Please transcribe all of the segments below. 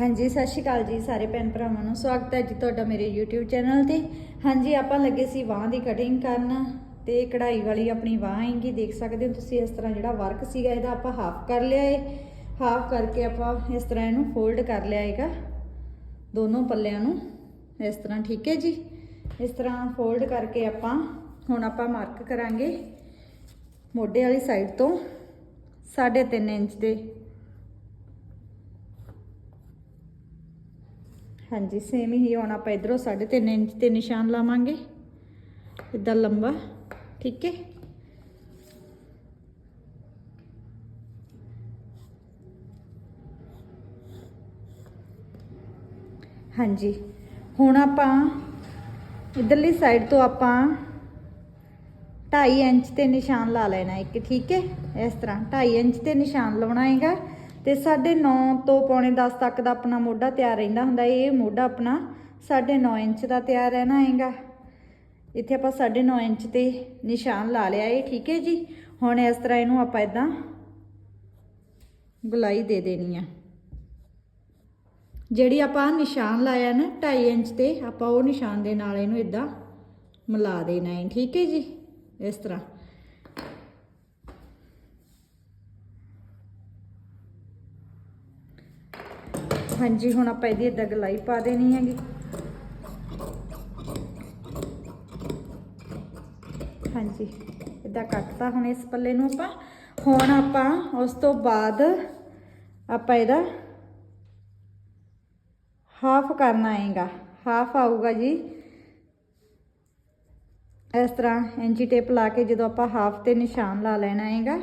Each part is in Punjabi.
ਹਾਂਜੀ, ਸਤਿ ਸ਼੍ਰੀ ਅਕਾਲ ਜੀ ਸਾਰੇ ਭੈਣ ਭਰਾਵਾਂ ਨੂੰ। ਸਵਾਗਤ ਹੈ ਜੀ ਤੁਹਾਡਾ ਮੇਰੇ YouTube ਚੈਨਲ ਤੇ। ਹਾਂਜੀ, ਆਪਾਂ ਲੱਗੇ ਸੀ ਬਾਂਹ ਦੀ ਕਟਿੰਗ ਕਰਨ ਤੇ ਕਢਾਈ ਵਾਲੀ ਆਪਣੀ ਬਾਂਹ ਹੈਗੀ ਦੇਖ ਸਕਦੇ ਹੋ ਤੁਸੀਂ ਇਸ ਤਰ੍ਹਾਂ ਜਿਹੜਾ ਵਰਕ ਸੀਗਾ ਇਹਦਾ ਆਪਾਂ ਹਾਫ ਕਰ ਲਿਆ ਏ। ਹਾਫ ਕਰਕੇ ਆਪਾਂ ਇਸ ਤਰ੍ਹਾਂ ਇਹਨੂੰ ਫੋਲਡ ਕਰ ਲਿਆ ਹੈਗਾ। ਦੋਨੋਂ ਪੱਲਿਆਂ ਨੂੰ ਇਸ ਤਰ੍ਹਾਂ, ਠੀਕ ਹੈ ਜੀ? ਇਸ ਤਰ੍ਹਾਂ ਫੋਲਡ ਕਰਕੇ ਆਪਾਂ ਹੁਣ ਆਪਾਂ ਮਾਰਕ ਕਰਾਂਗੇ। ਮੋਢੇ ਵਾਲੀ ਸਾਈਡ ਤੋਂ 3.5 ਇੰਚ ਦੇ। ਹਾਂਜੀ ਸੇਮ ਹੀ ਹੁਣ ਆਪਾਂ ਇਧਰੋਂ 3.5 ਇੰਚ ਤੇ ਨਿਸ਼ਾਨ ਲਾਵਾਂਗੇ। ਇਦਾਂ ਲੰਬਾ, ਠੀਕ ਹੈ? ਹਾਂਜੀ, ਹੁਣ ਆਪਾਂ ਇਧਰਲੀ ਸਾਈਡ ਤੋਂ ਆਪਾਂ 2.5 ਇੰਚ ਤੇ ਨਿਸ਼ਾਨ ਲਾ ਲੈਣਾ ਇੱਕ, ਠੀਕ ਹੈ? ਇਸ ਤਰ੍ਹਾਂ 2.5 ਇੰਚ ਤੇ ਨਿਸ਼ਾਨ ਲਾਉਣਾ ਹੈਗਾ। ਤੇ 9.5 ਤੋਂ ਪੌਣੇ 10 ਤੱਕ ਦਾ ਆਪਣਾ ਮੋਢਾ ਤਿਆਰ ਰਹਿੰਦਾ ਹੁੰਦਾ। ਇਹ ਮੋਢਾ ਆਪਣਾ 9.5 ਇੰਚ ਦਾ ਤਿਆਰ ਰਹਿਣਾ ਹੈਗਾ। ਇੱਥੇ ਆਪਾਂ 9.5 ਇੰਚ ਤੇ ਨਿਸ਼ਾਨ ਲਾ ਲਿਆ ਇਹ, ਠੀਕ ਹੈ ਜੀ? ਹੁਣ ਇਸ ਤਰ੍ਹਾਂ ਇਹਨੂੰ ਆਪਾਂ ਇਦਾਂ ਗੁਲਾਈ ਦੇ ਦੇਣੀ ਆ। ਜਿਹੜੀ ਆਪਾਂ ਨਿਸ਼ਾਨ ਲਾਇਆ ਨਾ 2.5 ਇੰਚ ਤੇ, ਆਪਾਂ ਉਹ ਨਿਸ਼ਾਨ ਦੇ ਨਾਲ ਇਹਨੂੰ ਇਦਾਂ ਮਿਲਾ ਦੇਣਾ ਹੈ, ਠੀਕ ਹੈ ਜੀ? ਇਸ ਤਰ੍ਹਾਂ। ਹਾਂਜੀ, ਹੁਣ ਆਪਾਂ ਇਹਦੀ ਇਦਾਂ ਗਲਾਈ ਪਾ ਦੇਣੀ ਹੈਗੀ। ਹਾਂਜੀ ਇਦਾਂ ਕੱਟਤਾ ਹੁਣ ਇਸ ਪੱਲੇ ਨੂੰ ਆਪਾਂ। ਹੁਣ ਆਪਾਂ ਉਸ ਤੋਂ ਬਾਅਦ ਆਪਾਂ ਇਹਦਾ ਹਾਫ ਕਰਨਾ ਹੈਗਾ। ਹਾਫ ਆਊਗਾ ਜੀ। ਇਸ ਤਰ੍ਹਾਂ ਇੰਚੀ ਟੇਪ ਲਾ ਕੇ ਜਦੋਂ ਆਪਾਂ ਹਾਫ ਤੇ ਨਿਸ਼ਾਨ ਲਾ ਲੈਣਾ ਹੈਗਾ।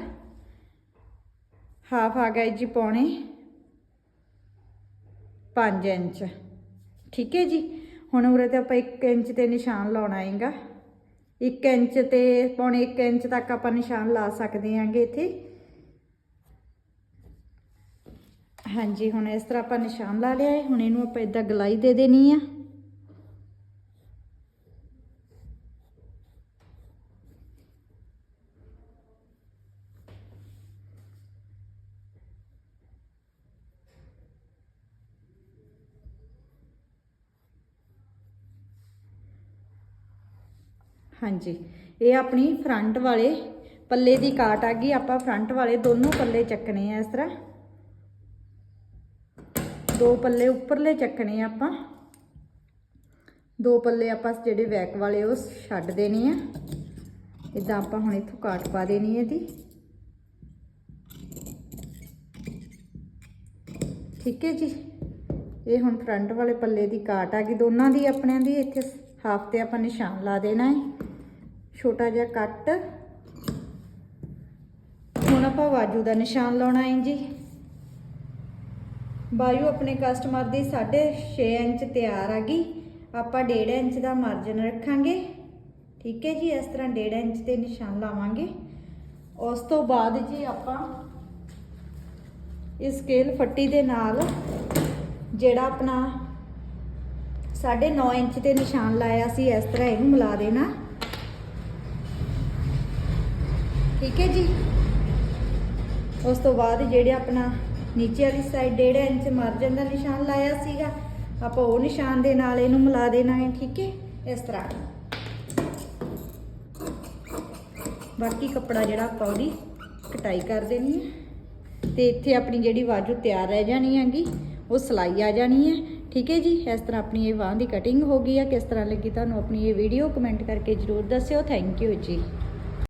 ਹਾਫ ਆ ਗਿਆ ਜੀ ਪੌਣੇ 5 ਇੰਚ। ਠੀਕ ਹੈ ਜੀ? ਹੁਣ ਉਰੇ ਤੇ ਆਪਾਂ 1 ਇੰਚ ਤੇ ਨਿਸ਼ਾਨ ਲਾਉਣਾ ਹੈਗਾ। 1 ਇੰਚ ਤੇ, ਪੌਣੇ 1 ਇੰਚ ਤੱਕ ਆਪਾਂ ਨਿਸ਼ਾਨ ਲਾ ਸਕਦੇ ਹਾਂਗੇ ਇੱਥੇ। ਹਾਂਜੀ, ਹੁਣ ਇਸ ਤਰ੍ਹਾਂ ਆਪਾਂ ਨਿਸ਼ਾਨ ਲਾ ਲਿਆ ਹੈ। ਹੁਣ ਇਹਨੂੰ ਆਪਾਂ ਇਦਾਂ ਗਲਾਈ ਦੇ ਦੇਣੀ ਆ। ਹਾਂਜੀ। ਇਹ ਆਪਣੀ ਫਰੰਟ ਵਾਲੇ ਪੱਲੇ ਦੀ ਕਾਟ ਆ ਗਈ। ਆਪਾਂ ਫਰੰਟ ਵਾਲੇ ਦੋਨੋਂ ਪੱਲੇ ਚੱਕਣੇ ਆ ਇਸ ਤਰ੍ਹਾਂ। ਦੋ ਪੱਲੇ ਉੱਪਰਲੇ ਚੱਕਣੇ ਆ ਆਪਾਂ। ਦੋ ਪੱਲੇ ਆਪਾਂ ਜਿਹੜੇ ਬੈਕ ਵਾਲੇ ਉਹ ਛੱਡ ਦੇਣੇ ਆ। ਇਦਾਂ ਆਪਾਂ ਹੁਣ ਇੱਥੋਂ ਕਾਟ ਪਾ ਦੇਣੀ ਹੈ ਇਹਦੀ। ਠੀਕ ਹੈ ਜੀ। ਇਹ ਹੁਣ ਫਰੰਟ ਵਾਲੇ ਪੱਲੇ ਦੀ ਕਾਟ ਆ ਗਈ। ਦੋਨਾਂ ਦੀ ਆਪਣਿਆਂ ਦੀ ਇੱਥੇ ਹਾਫ ਤੇ ਆਪਾਂ ਨਿਸ਼ਾਨ ਲਾ ਦੇਣਾ ਹੈ। ਛੋਟਾ ਜਿਹਾ ਕੱਟ। ਹੁਣ ਆਪਾਂ ਬਾਜੂ ਦਾ ਨਿਸ਼ਾਨ ਲਾਉਣਾ ਹੈ ਜੀ। ਬਾਜੂ ਆਪਣੇ ਕਸਟਮਰ ਦੀ 6.5 ਇੰਚ ਤਿਆਰ ਆ ਗਈ। ਆਪਾਂ 1.5 ਇੰਚ ਦਾ ਮਾਰਜਨ ਰੱਖਾਂਗੇ। ਠੀਕ ਹੈ ਜੀ, ਇਸ ਤਰ੍ਹਾਂ 1.5 ਇੰਚ ਤੇ ਨਿਸ਼ਾਨ ਲਾਵਾਂਗੇ। ਉਸ ਤੋਂ ਬਾਅਦ ਜੀ ਆਪਾਂ ਇਹ ਸਕੇਲ ਫੱਟੀ ਦੇ ਨਾਲ ਜਿਹੜਾ ਆਪਣਾ 9.5 ਇੰਚ ਤੇ ਨਿਸ਼ਾਨ ਲਾਇਆ ਸੀ, ਇਸ ਤਰ੍ਹਾਂ ਇਹਨੂੰ ਮਿਲਾ ਦੇਣਾ। ਠੀਕ ਹੈ ਜੀ? ਉਸ ਤੋਂ ਬਾਅਦ ਜਿਹੜੇ ਆਪਣਾ ਨੀਚੇ ਵਾਲੀ ਸਾਈਡ 1.5 ਇੰਚ ਮਾਰਜਨ ਦਾ ਨਿਸ਼ਾਨ ਲਾਇਆ ਸੀਗਾ, ਆਪਾਂ ਉਹ ਨਿਸ਼ਾਨ ਦੇ ਨਾਲ ਇਹਨੂੰ ਮਿਲਾ ਦੇਣਾ ਹੈ, ਠੀਕ ਹੈ? ਇਸ ਤਰ੍ਹਾਂ। ਬਾਕੀ ਕੱਪੜਾ ਜਿਹੜਾ ਆਪਾਂ ਉਹਦੀ ਕਟਾਈ ਕਰ ਦੇਣੀ ਹੈ। ਤੇ ਇੱਥੇ ਆਪਣੀ ਜਿਹੜੀ ਬਾਜੂ ਤਿਆਰ ਰਹਿ ਜਾਣੀ ਹੈਗੀ, ਉਹ ਸਲਾਈ ਆ ਜਾਣੀ ਹੈ। ਠੀਕ ਹੈ ਜੀ? ਇਸ ਤਰ੍ਹਾਂ ਆਪਣੀ ਇਹ ਬਾਂਹ ਦੀ ਕਟਿੰਗ ਹੋ ਗਈ ਆ। ਕਿਸ ਤਰ੍ਹਾਂ ਲੱਗੀ ਤੁਹਾਨੂੰ ਆਪਣੀ ਇਹ ਵੀਡੀਓ ਕਮੈਂਟ ਕਰਕੇ ਜਰੂਰ ਦੱਸਿਓ। ਥੈਂਕ ਯੂ ਜੀ।